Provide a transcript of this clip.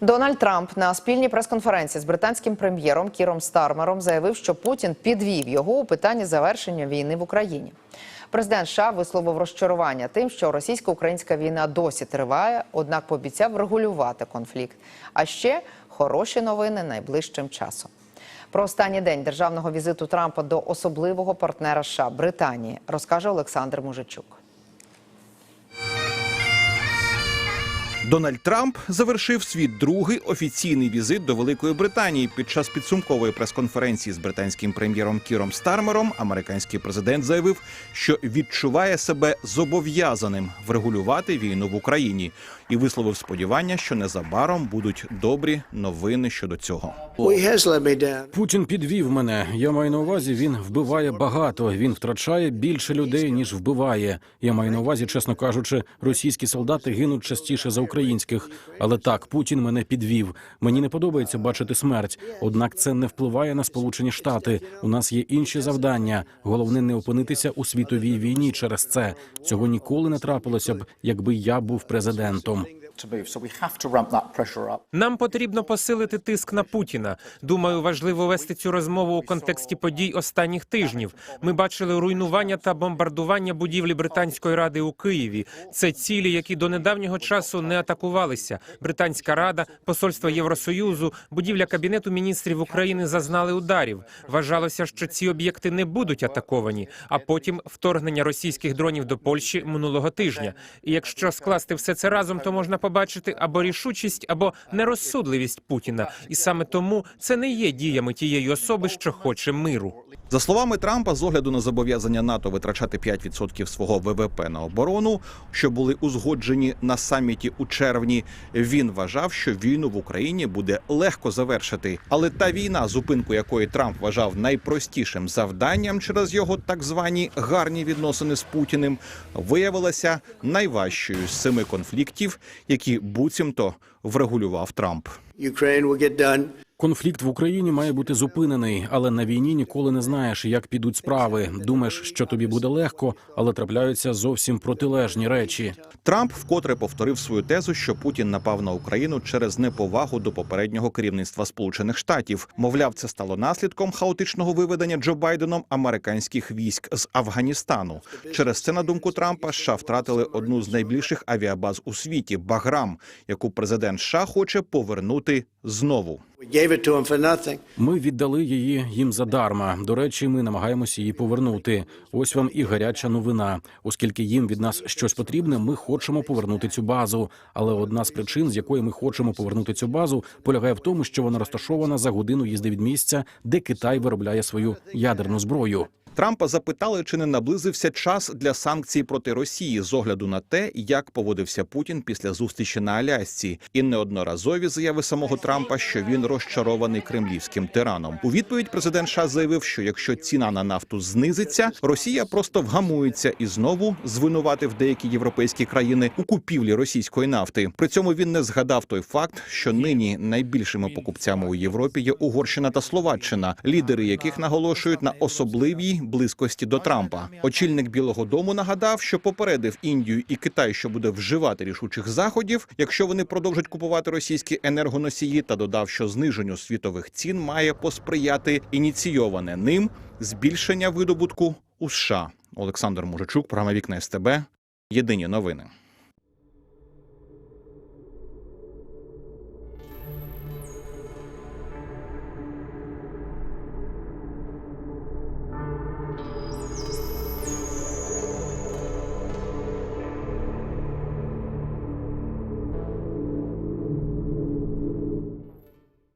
Дональд Трамп на спільній прес-конференції з британським прем'єром Кіром Стармером заявив, що Путін підвів його у питанні завершення війни в Україні. Президент США висловив розчарування тим, що російсько-українська війна досі триває, однак пообіцяв врегулювати конфлікт. А ще хороші новини найближчим часом. Про останній день державного візиту Трампа до особливого партнера США Британії розкаже Олександр Мужичук. Дональд Трамп завершив свій другий офіційний візит до Великої Британії. Під час підсумкової прес-конференції з британським прем'єром Кіром Стармером американський президент заявив, що відчуває себе зобов'язаним врегулювати війну в Україні і висловив сподівання, що незабаром будуть добрі новини щодо цього. Путін підвів мене. Я маю на увазі, він вбиває багато. Він втрачає більше людей ніж вбиває. Я маю на увазі, чесно кажучи, російські солдати гинуть частіше за українських. Але так, Путін мене підвів. Мені не подобається бачити смерть. Однак це не впливає на Сполучені Штати. У нас є інші завдання. Головне не опинитися у світовій війні через це. Цього ніколи не трапилося б, якби я був президентом. Нам потрібно посилити тиск на Путіна. Думаю, важливо вести цю розмову у контексті подій останніх тижнів. Ми бачили руйнування та бомбардування будівлі британської ради у Києві. Це цілі, які до недавнього часу не атакувалися. Британська рада, посольство Євросоюзу, будівля кабінету міністрів України зазнали ударів. Вважалося, що ці об'єкти не будуть атаковані. А потім вторгнення російських дронів до Польщі минулого тижня. І якщо скласти все це разом, то можна побачити або рішучість, або нерозсудливість Путіна. І саме тому це не є діями тієї особи, що хоче миру. За словами Трампа, з огляду на зобов'язання НАТО витрачати 5% свого ВВП на оборону, що були узгоджені на саміті у червні, він вважав, що війну в Україні буде легко завершити. Але та війна, зупинку якої Трамп вважав найпростішим завданням через його так звані гарні відносини з Путіним, виявилася найважчою з семи конфліктів, які буцімто врегулював Трамп. Конфлікт в Україні має бути зупинений, але на війні ніколи не знаєш, як підуть справи. Думаєш, що тобі буде легко, але трапляються зовсім протилежні речі. Трамп вкотре повторив свою тезу, що Путін напав на Україну через неповагу до попереднього керівництва Сполучених Штатів. Мовляв, це стало наслідком хаотичного виведення Джо Байденом американських військ з Афганістану. Через це, на думку Трампа, США втратили одну з найбільших авіабаз у світі Баграм, яку президент США хоче повернути знову. Ми віддали її їм задарма. До речі, ми намагаємося її повернути. Ось вам і гаряча новина. Оскільки їм від нас щось потрібне, ми хочемо повернути цю базу. Але одна з причин, з якої ми хочемо повернути цю базу, полягає в тому, що вона розташована за годину їзди від місця, де Китай виробляє свою ядерну зброю. Трампа запитали, чи не наблизився час для санкцій проти Росії з огляду на те, як поводився Путін після зустрічі на Алясці, і неодноразові заяви самого Трампа, що він розчарований кремлівським тираном. У відповідь президент США заявив, що якщо ціна на нафту знизиться, Росія просто вгамується і знову звинуватив деякі європейські країни у купівлі російської нафти. При цьому він не згадав той факт, що нині найбільшими покупцями у Європі є Угорщина та Словаччина, лідери яких наголошують на особливій близькості до Трампа. Очільник Білого Дому нагадав, що попередив Індію і Китай, що буде вживати рішучих заходів, якщо вони продовжать купувати російські енергоносії, та додав, що зниженню світових цін має посприяти ініційоване ним збільшення видобутку у США. Олександр Мужичук, програма Вікна СТБ. Єдині новини.